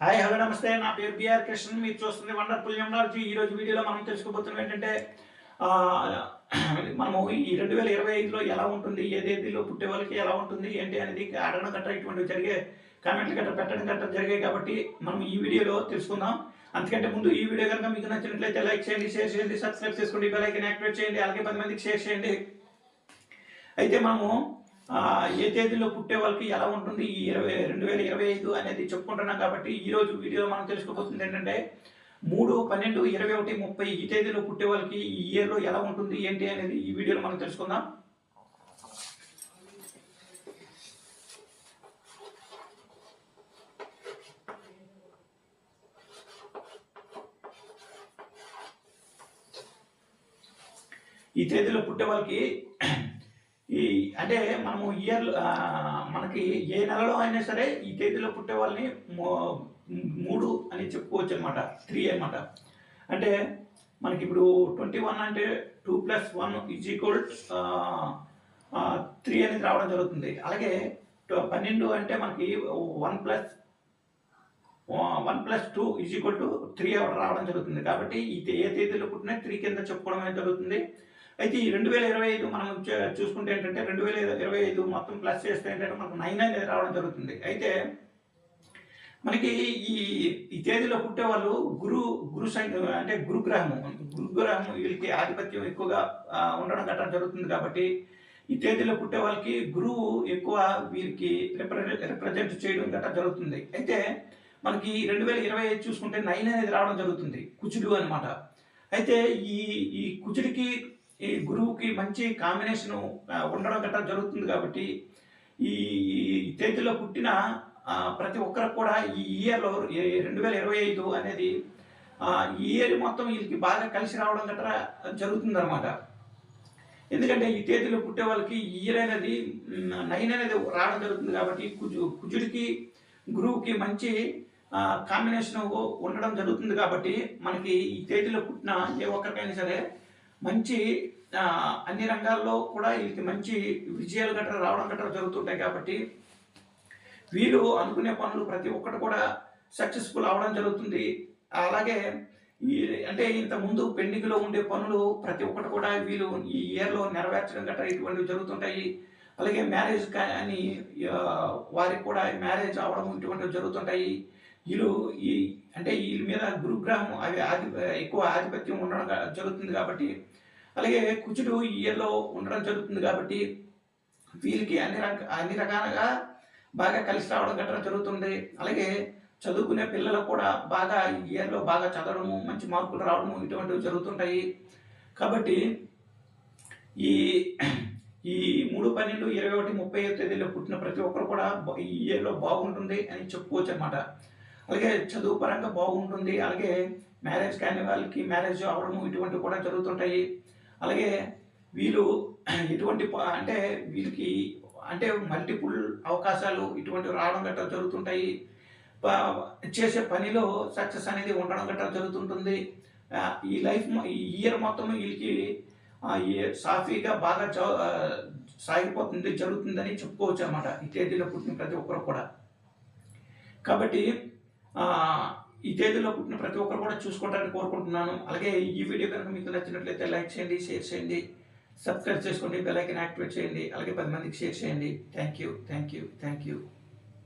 Hi hello నమస్తే. నా పేరు బిఆర్ కృష్ణ మీరు చూస్తుంది వండర్ఫుల్ న్యూమరాలజీ ఈ రోజు వీడియోలో మనం తెలుసుకోబోతున్నాం ఏంటంటే మనము ఈ రెండు వేల ఇరవై ఐదులో ఎలా ఉంటుంది ఏ తేదీలో పుట్టే వాళ్ళకి ఎలా ఉంటుంది ఏంటి అనేది అడగడం గట్రా ఇటువంటివి జరిగే కామెంట్లు గట్రా పెట్టడం గట్రా జరిగాయి కాబట్టి మనం ఈ వీడియోలో తెలుసుకుందాం. అందుకంటే ముందు ఈ వీడియో కనుక మీకు నచ్చినట్లయితే లైక్ చేయండి షేర్ చేయండి సబ్స్క్రైబ్ చేసుకోండి బెల్ ఐకన్ యాక్టివేట్ చేయండి అలాగే పది మందికి షేర్ చేయండి. అయితే మనము ఏ తేదీలో పుట్టే వాళ్ళకి ఎలా ఉంటుంది? ఈ ఇరవై రెండు వేల ఇరవై ఐదు అనేది చెప్పుకుంటున్నాం కాబట్టి ఈరోజు వీడియోలో మనం తెలుసుకోబోతుంది ఏంటంటే మూడు పన్నెండు ఇరవై ఒకటి ముప్పై ఈ తేదీలో పుట్టే వాళ్ళకి ఈ ఇయర్లో ఎలా ఉంటుంది ఏంటి అనేది ఈ వీడియోలో మనం తెలుసుకుందాం. ఈ తేదీలో పుట్టే వాళ్ళకి ఈ అంటే మనము ఇయర్ మనకి ఏ నెలలో అయినా సరే ఈ తేదీలో పుట్టే వాళ్ళని మూడు అని చెప్పుకోవచ్చు అనమాట త్రీ అన్నమాట. అంటే మనకి ఇప్పుడు ట్వంటీ వన్ అంటే two plus one is equal three అనేది రావడం జరుగుతుంది. అలాగే పన్నెండు అంటే మనకి one plus one plus two is equal to three రావడం జరుగుతుంది. కాబట్టి ఈ ఏ తేదీలో పుట్టినా త్రీ కింద చెప్పుకోవడం అనేది జరుగుతుంది. అయితే ఈ రెండు వేల ఇరవై ఐదు మనం చూసుకుంటే ఏంటంటే రెండు వేల ఇరవై ఐదు మొత్తం ప్లస్ చేస్తే ఏంటంటే మనకు నైన్ అనేది రావడం జరుగుతుంది. అయితే మనకి ఈ ఈ తేదీలో పుట్టే వాళ్ళు గురు గురు అంటే గురుగ్రహము గురుగ్రహం వీళ్ళకి ఆధిపత్యం ఎక్కువగా ఉండడం గట్రా జరుగుతుంది కాబట్టి ఈ తేదీలో పుట్టే వాళ్ళకి గురువు ఎక్కువ వీరికి రిప్రజెంట్ రిప్రజెంట్ చేయడం గట్రా జరుగుతుంది. అయితే మనకి రెండు వేల ఇరవై ఐదు చూసుకుంటే నైన్ అనేది రావడం జరుగుతుంది. కుచుడు అనమాట అయితే ఈ ఈ కుచుడికి ఈ గురువుకి మంచి కాంబినేషన్ ఉండడం గట్రా జరుగుతుంది కాబట్టి ఈ తేదీలో పుట్టిన ప్రతి ఒక్కరికి కూడా ఈ ఇయర్లో రెండు వేల ఇరవై ఐదు అనేది ఈ ఇయర్ మొత్తం వీళ్ళకి బాగా కలిసి రావడం గట్రా జరుగుతుంది అనమాట ఎందుకంటే ఈ తేదీలో పుట్టే వాళ్ళకి ఇయర్ అనేది నైన్ అనేది రావడం జరుగుతుంది కాబట్టి కుజు కుజుడికి గురువుకి మంచి కాంబినేషన్ ఉండడం జరుగుతుంది కాబట్టి మనకి ఈ తేదీలో పుట్టిన ఏ ఒక్కరికైనా సరే మంచి అన్ని రంగాల్లో కూడా వీళ్ళకి మంచి విజయాలు గట్రా రావడం గట్రా జరుగుతుంటాయి కాబట్టి వీళ్ళు అనుకునే పనులు ప్రతి ఒక్కటి కూడా సక్సెస్ఫుల్ అవడం జరుగుతుంది. అలాగే అంటే ఇంత ముందు పెండింగ్లో ఉండే పనులు ప్రతి ఒక్కటి కూడా వీళ్ళు ఈ ఇయర్లో నెరవేర్చడం గట్రా ఇటువంటివి జరుగుతుంటాయి. అలాగే మ్యారేజ్ కానీ వారికి కూడా మ్యారేజ్ అవడం ఇటువంటివి జరుగుతుంటాయి. వీళ్ళు ఈ అంటే వీళ్ళ మీద గురుగ్రహం అవి ఆధి ఎక్కువ ఆధిపత్యం ఉండడం జరుగుతుంది కాబట్టి అలాగే కుచుడు ఇయర్లో ఉండడం జరుగుతుంది కాబట్టి వీళ్ళకి అన్ని రక అన్ని రకాలుగా బాగా కలిసి రావడం గట్రా జరుగుతుంది. అలాగే చదువుకునే పిల్లలు కూడా బాగా ఇయర్లో బాగా చదవడము మంచి మార్కులు రావడము ఇటువంటివి జరుగుతుంటాయి. కాబట్టి ఈ ఈ మూడు పన్నెండు ఇరవై ఒకటి ముప్పై ఐదు తేదీలో పుట్టిన ప్రతి ఒక్కరు కూడా ఈ ఇయర్లో బాగుంటుంది అని చెప్పుకోవచ్చు అనమాట అలాగే చదువు పరంగా బాగుంటుంది. అలాగే మ్యారేజ్ కాని వాళ్ళకి మ్యారేజ్ అవడము ఇటువంటివి కూడా జరుగుతుంటాయి. అలాగే వీళ్ళు ఎటువంటి ప- అంటే వీళ్ళకి అంటే మల్టిపుల్ అవకాశాలు ఇటువంటివి రావడం గట్రా జరుగుతుంటాయి. చేసే పనిలో సక్సెస్ అనేది ఉండడం గట్రా జరుగుతుంటుంది. ఈ లైఫ్ ఈ ఇయర్ మొత్తం వీళ్ళకి సాఫీగా బాగా సాగిపోతుంది జరుగుతుందని చెప్పుకోవచ్చు అనమాట ఈ తేదీలో పుట్టిన ప్రతి ఒక్కరు కూడా. కాబట్టి ఈ తేదీలో పుట్టిన ప్రతి ఒక్కరు కూడా చూసుకోవడానికి కోరుకుంటున్నాను. అలాగే ఈ వీడియో కనుక మీకు నచ్చినట్లయితే లైక్ చేయండి షేర్ చేయండి సబ్స్క్రైబ్ చేసుకోండి బెల్ ఐకన్ యాక్టివేట్ చేయండి అలాగే పది మందికి షేర్ చేయండి. Thank you thank you thank you.